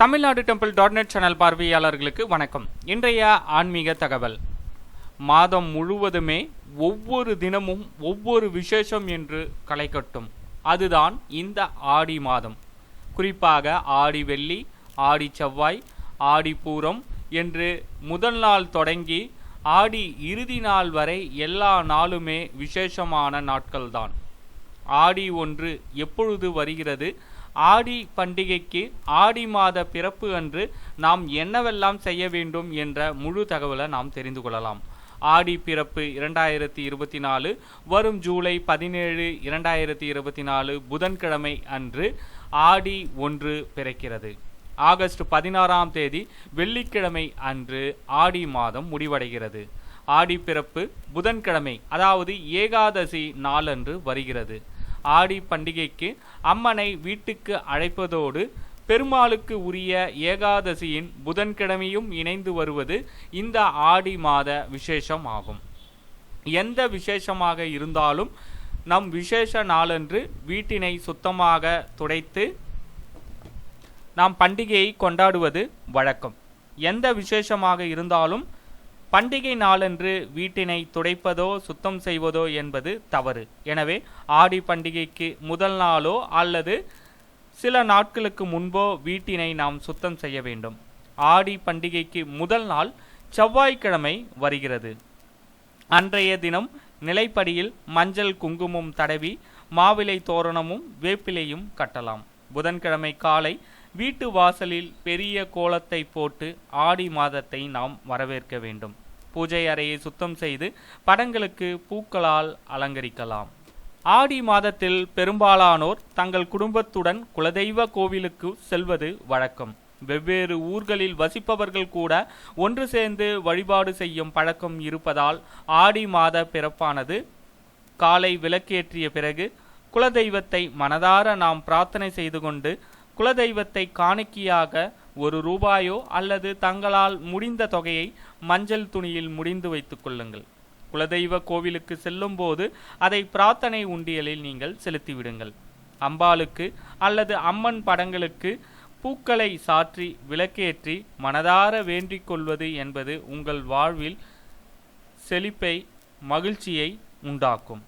Tamil Nadu temple dot net channel பார்வையாளர்களுக்கு வணக்கம். இன்றைய ஆன்மீக தகவல். மாதம் முழுவதுமே ஒவ்வொரு தினமும் ஒவ்வொரு விசேஷம் என்று களை கட்டும். அதுதான் இந்த ஆடி மாதம். குறிப்பாக ஆடி வெள்ளி ஆடி செவ்வாய் ஆடி பூரம் என்று முதல் நாள் தொடங்கி ஆடி இறுதி நாள் வரை எல்லா நாளுமே விசேஷமான நாட்கள்தான். ஆடி ஒன்று எப்பொழுது வருகிறது? ஆடி பண்டிகைக்கு ஆடி மாத பிறப்பு அன்று நாம் என்னவெல்லாம் செய்ய வேண்டும் என்ற முழு தகவலை நாம் தெரிந்து கொள்ளலாம். ஆடி பிறப்பு இரண்டாயிரத்தி இருபத்தி நாலு வரும் ஜூலை பதினேழு இரண்டாயிரத்தி இருபத்தி நாலு புதன்கிழமை அன்று ஆடி ஒன்று பிறக்கிறது. ஆகஸ்ட் பதினாறாம் தேதி வெள்ளிக்கிழமை அன்று ஆடி மாதம் முடிவடைகிறது. ஆடி பிறப்பு புதன்கிழமை அதாவது ஏகாதசி நாளன்று வருகிறது. ஆடி பண்டிகைக்கு அம்மனை வீட்டுக்கு அழைப்பதோடு பெருமாளுக்கு உரிய ஏகாதசியின் புதன்கிழமையும் இணைந்து வருவது இந்த ஆடி மாத விசேஷம் ஆகும் எந்த விசேஷமாக இருந்தாலும் நம் விசேஷ நாளன்று வீட்டினை சுத்தமாக துடைத்து நாம் பண்டிகையை கொண்டாடுவது வழக்கம். எந்த விசேஷமாக இருந்தாலும் பண்டிகை நாளன்று வீட்டினை துடைப்பதோ சுத்தம் செய்வதோ என்பது தவறு. எனவே ஆடி பண்டிகைக்கு முதல் நாளோ அல்லது சில நாட்களுக்கு முன்போ வீட்டினை நாம் சுத்தம் செய்ய வேண்டும். ஆடி பண்டிகைக்கு முதல் நாள் செவ்வாய்க்கிழமை வருகிறது. அன்றைய தினம் நிலைப்படியில் மஞ்சள் குங்குமம் தடவி மாவிலை தோரணமும் வேப்பிலையும் கட்டலாம். புதன்கிழமை காலை வீட்டு வாசலில் பெரிய கோலத்தை போட்டு ஆடி மாதத்தை நாம் வரவேற்க வேண்டும். பூஜை அறையை சுத்தம் செய்து படங்களுக்கு பூக்களால் அலங்கரிக்கலாம். ஆடி மாதத்தில் பெரும்பாலானோர் தங்கள் குடும்பத்துடன் குலதெய்வ கோவிலுக்கு செல்வது வழக்கம். வெவ்வேறு ஊர்களில் வசிப்பவர்கள் கூட ஒன்று சேர்ந்து வழிபாடு செய்யும் பழக்கம் இருப்பதால் ஆடி மாத பிறப்பானது காலை விளக்கேற்றிய பிறகு குலதெய்வத்தை மனதார நாம் பிரார்த்தனை செய்து கொண்டு குலதெய்வத்தை காணிக்கையாக ஒரு ரூபாயோ அல்லது தங்களால் முடிந்த தொகையை மஞ்சள் துணியில் முடிந்து வைத்துக் கொள்ளுங்கள். குலதெய்வ கோவிலுக்கு செல்லும் போது அதை பிரார்த்தனை உண்டியலில் நீங்கள் செலுத்திவிடுங்கள். அம்பாளுக்கு அல்லது அம்மன் படங்களுக்கு பூக்களை சாற்றி விளக்கேற்றி மனதார வேண்டிக் கொள்வது என்பது உங்கள் வாழ்வில் செழிப்பை மகிழ்ச்சியை உண்டாக்கும்.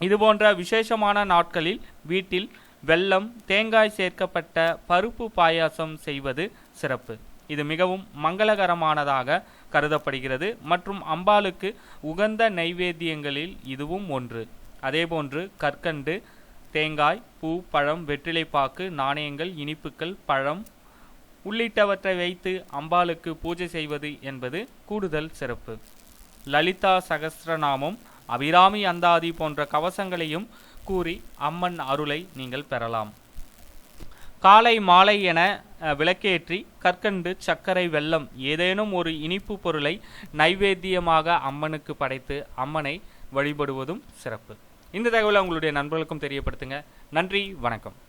இதுபோன்ற விசேஷமான நாட்களில் வீட்டில் வெல்லம் தேங்காய் சேர்க்கப்பட்ட பருப்பு பாயாசம் செய்வது சிறப்பு. இது மிகவும் மங்களகரமானதாக கருதப்படுகிறது மற்றும் அம்பாளுக்கு உகந்த நைவேத்தியங்களில் இதுவும் ஒன்று. அதேபோன்று கற்கண்டு தேங்காய் பூ பழம் வெற்றிலைப்பாக்கு நாணயங்கள் இனிப்புகள் பழம் உள்ளிட்டவற்றை வைத்து அம்பாளுக்கு பூஜை செய்வது என்பது கூடுதல் சிறப்பு. லலிதா சகஸ்ரநாமம் அபிராமி அந்தாதி போன்ற கவசங்களையும் கூறி அம்மன் அருளை நீங்கள் பெறலாம். காலை மாலை என விளக்கேற்றி கற்கண்டு சர்க்கரை வெல்லம் ஏதேனும் ஒரு இனிப்பு பொருளை நைவேத்தியமாக அம்மனுக்கு படைத்து அம்மனை வழிபடுவதும் சிறப்பு. இந்த தகவலை உங்களுடைய நண்பர்களுக்கும் தெரியப்படுத்துங்க. நன்றி வணக்கம்.